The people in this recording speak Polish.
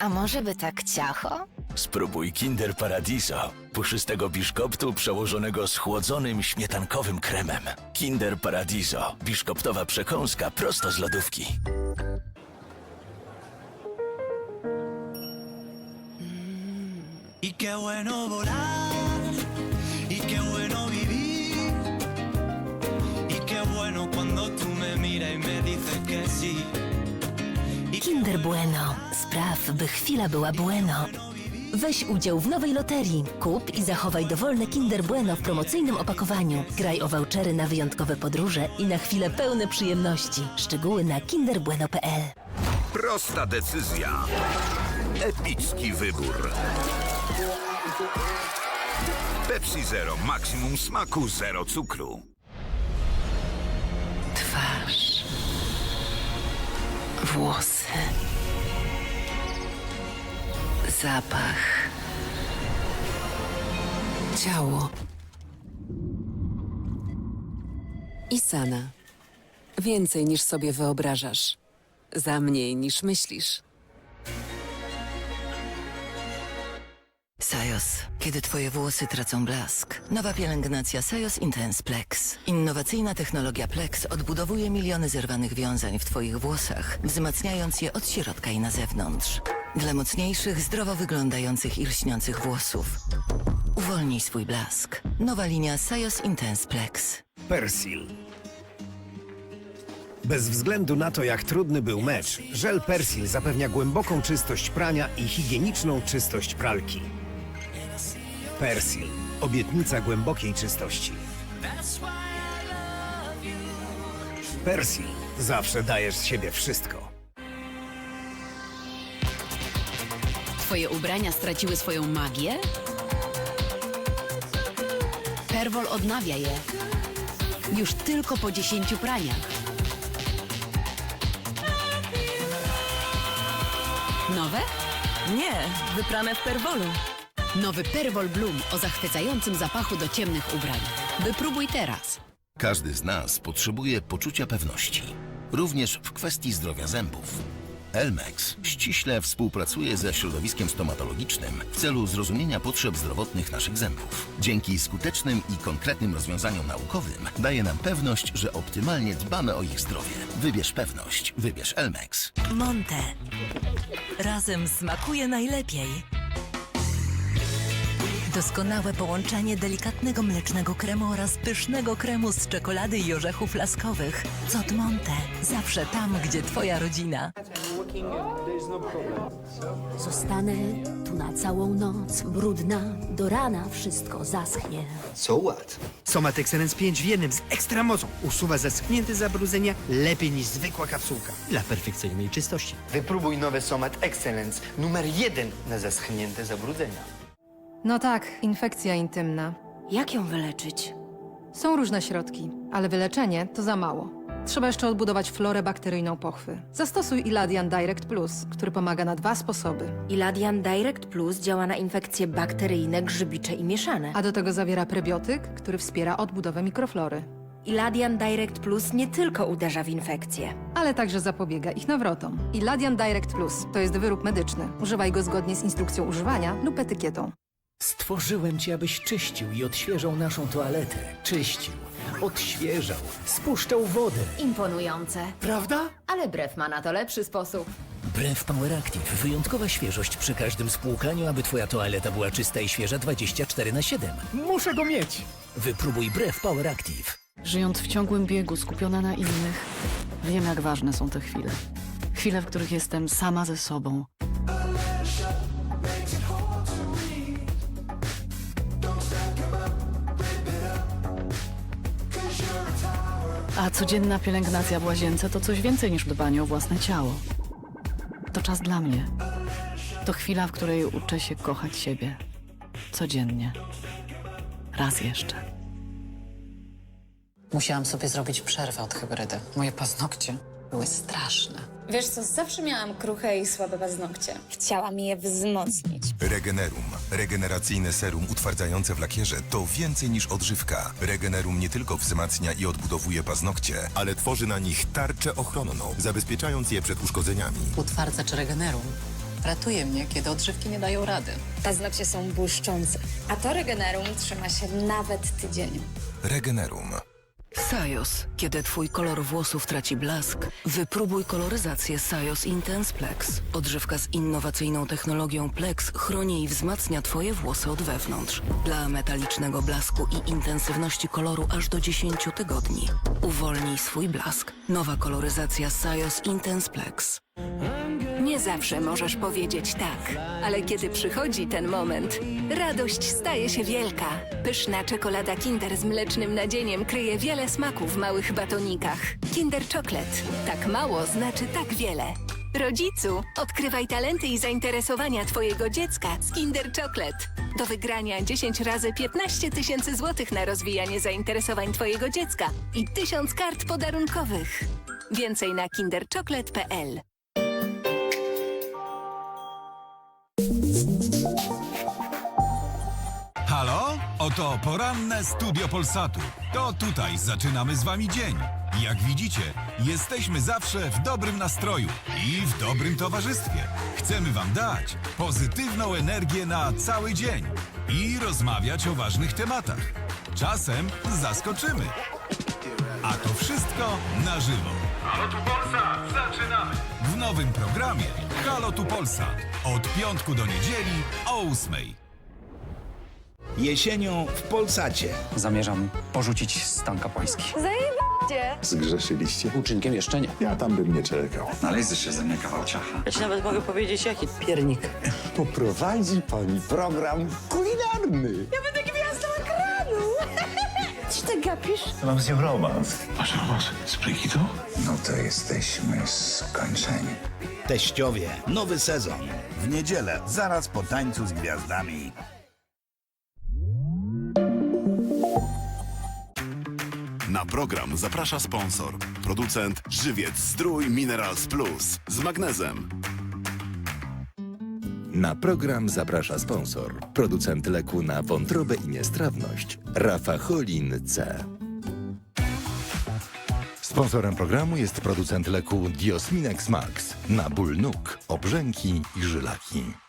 A może by tak ciacho? Spróbuj Kinder Paradiso, puszystego biszkoptu przełożonego schłodzonym śmietankowym kremem. Kinder Paradiso, biszkoptowa przekąska prosto z lodówki. Y qué bueno volar, Spraw, by chwila była bueno. Weź udział w nowej loterii. Kup i zachowaj dowolne Kinder Bueno w promocyjnym opakowaniu. Graj o vouchery na wyjątkowe podróże i na chwile pełne przyjemności. Szczegóły na kinderbueno.pl Prosta decyzja. Epicki wybór. Pepsi Zero, maksimum smaku, zero cukru. Twarz. Włosy. Zapach. Ciało. Isana. Więcej niż sobie wyobrażasz. Za mniej niż myślisz. Sajos, kiedy twoje włosy tracą blask. Nowa pielęgnacja Sajos Intense Plex. Innowacyjna technologia Plex odbudowuje miliony zerwanych wiązań w twoich włosach, wzmacniając je od środka i na zewnątrz. Dla mocniejszych, zdrowo wyglądających i lśniących włosów. Uwolnij swój blask. Nowa linia Sajos Intense Plex. Persil. Bez względu na to, jak trudny był mecz, żel Persil zapewnia głęboką czystość prania i higieniczną czystość pralki. Persil. Obietnica głębokiej czystości. Persil. Zawsze dajesz z siebie wszystko. Twoje ubrania straciły swoją magię? Perwol odnawia je. Już tylko po 10 praniach. Nowe? Nie, wyprane w perwolu. Nowy Perwol Bloom o zachwycającym zapachu do ciemnych ubrań. Wypróbuj teraz. Każdy z nas potrzebuje poczucia pewności, również w kwestii zdrowia zębów. Elmex ściśle współpracuje ze środowiskiem stomatologicznym w celu zrozumienia potrzeb zdrowotnych naszych zębów. Dzięki skutecznym i konkretnym rozwiązaniom naukowym daje nam pewność, że optymalnie dbamy o ich zdrowie. Wybierz pewność, wybierz Elmex. Monte. Razem smakuje najlepiej. Doskonałe połączenie delikatnego mlecznego kremu oraz pysznego kremu z czekolady i orzechów laskowych. Cot Monte. Zawsze tam, gdzie twoja rodzina. Zostanę tu na całą noc, brudna, do rana wszystko zaschnie. So what? Somat Excellence 5 w jednym z ekstra mocą usuwa zaschnięte zabrudzenia lepiej niż zwykła kapsułka dla perfekcyjnej czystości. Wypróbuj nowy Somat Excellence numer jeden na zaschnięte zabrudzenia. No tak, infekcja intymna. Jak ją wyleczyć? Są różne środki, ale wyleczenie to za mało. Trzeba jeszcze odbudować florę bakteryjną pochwy. Zastosuj Iladian Direct Plus, który pomaga na dwa sposoby. Iladian Direct Plus działa na infekcje bakteryjne, grzybicze i mieszane. A do tego zawiera prebiotyk, który wspiera odbudowę mikroflory. Iladian Direct Plus nie tylko uderza w infekcje. Ale także zapobiega ich nawrotom. Iladian Direct Plus to jest wyrób medyczny. Używaj go zgodnie z instrukcją używania lub etykietą. Stworzyłem cię, abyś czyścił i odświeżał naszą toaletę. Czyścił, odświeżał, spuszczał wodę. Imponujące. Prawda? Ale brew ma na to lepszy sposób. Brew Power Active. Wyjątkowa świeżość przy każdym spłukaniu, aby twoja toaleta była czysta i świeża 24 na 7. Muszę go mieć! Wypróbuj Brew Power Active. Żyjąc w ciągłym biegu, skupiona na innych, wiem, jak ważne są te chwile. Chwile, w których jestem sama ze sobą. A codzienna pielęgnacja w łazience to coś więcej niż dbanie o własne ciało. To czas dla mnie. To chwila, w której uczę się kochać siebie. Codziennie. Raz jeszcze. Musiałam sobie zrobić przerwę od hybrydy. Moje paznokcie były straszne. Wiesz co, zawsze miałam kruche i słabe paznokcie. Chciałam je wzmocnić. Regenerum. Regeneracyjne serum utwardzające w lakierze to więcej niż odżywka. Regenerum nie tylko wzmacnia i odbudowuje paznokcie, ale tworzy na nich tarczę ochronną, zabezpieczając je przed uszkodzeniami. Utwardzacz Regenerum ratuje mnie, kiedy odżywki nie dają rady. Paznokcie są błyszczące, a to Regenerum trzyma się nawet tydzień. Regenerum. Sajos. Kiedy twój kolor włosów traci blask, wypróbuj koloryzację Sajos Intense Plex. Odżywka z innowacyjną technologią Plex chroni i wzmacnia twoje włosy od wewnątrz. Dla metalicznego blasku i intensywności koloru aż do 10 tygodni. Uwolnij swój blask. Nowa koloryzacja Sajos Intense Plex. Nie zawsze możesz powiedzieć tak, ale kiedy przychodzi ten moment, radość staje się wielka. Pyszna czekolada Kinder z mlecznym nadzieniem kryje wiele smaków w małych batonikach. Kinder Chocolate. Tak mało znaczy tak wiele. Rodzicu, odkrywaj talenty i zainteresowania Twojego dziecka z Kinder Chocolate. Do wygrania 10 razy 15 tysięcy złotych na rozwijanie zainteresowań Twojego dziecka i 1000 kart podarunkowych. Więcej na kinderchocolate.pl Oto poranne studio Polsatu. To tutaj zaczynamy z wami dzień. Jak widzicie, jesteśmy zawsze w dobrym nastroju i w dobrym towarzystwie. Chcemy wam dać pozytywną energię na cały dzień i rozmawiać o ważnych tematach. Czasem zaskoczymy. A to wszystko na żywo. Halo tu Polsat, zaczynamy! W nowym programie Halo tu Polsat. Od piątku do niedzieli o ósmej. Jesienią w Polsacie. Zamierzam porzucić stan kapłański. Zajebacie! Zgrzeszyliście? Uczynkiem jeszcze nie. Ja tam bym nie czekał. Znaleźć się ze mnie kawał ciacha. Ja ci nawet mogę powiedzieć, jaki piernik. Poprowadzi pani program kulinarny. Ja będę gwiazdą ekranu! Co ty gapisz? Mam z nią romans. Masz romans z Brigitą? No to jesteśmy skończeni. Teściowie, nowy sezon. W niedzielę, zaraz po tańcu z gwiazdami. Na program zaprasza sponsor, producent Żywiec Zdrój Minerals Plus z magnezem. Na program zaprasza sponsor, producent leku na wątrobę i niestrawność, Rafacholin C. Sponsorem programu jest producent leku Diosminex Max na ból nóg, obrzęki i żylaki.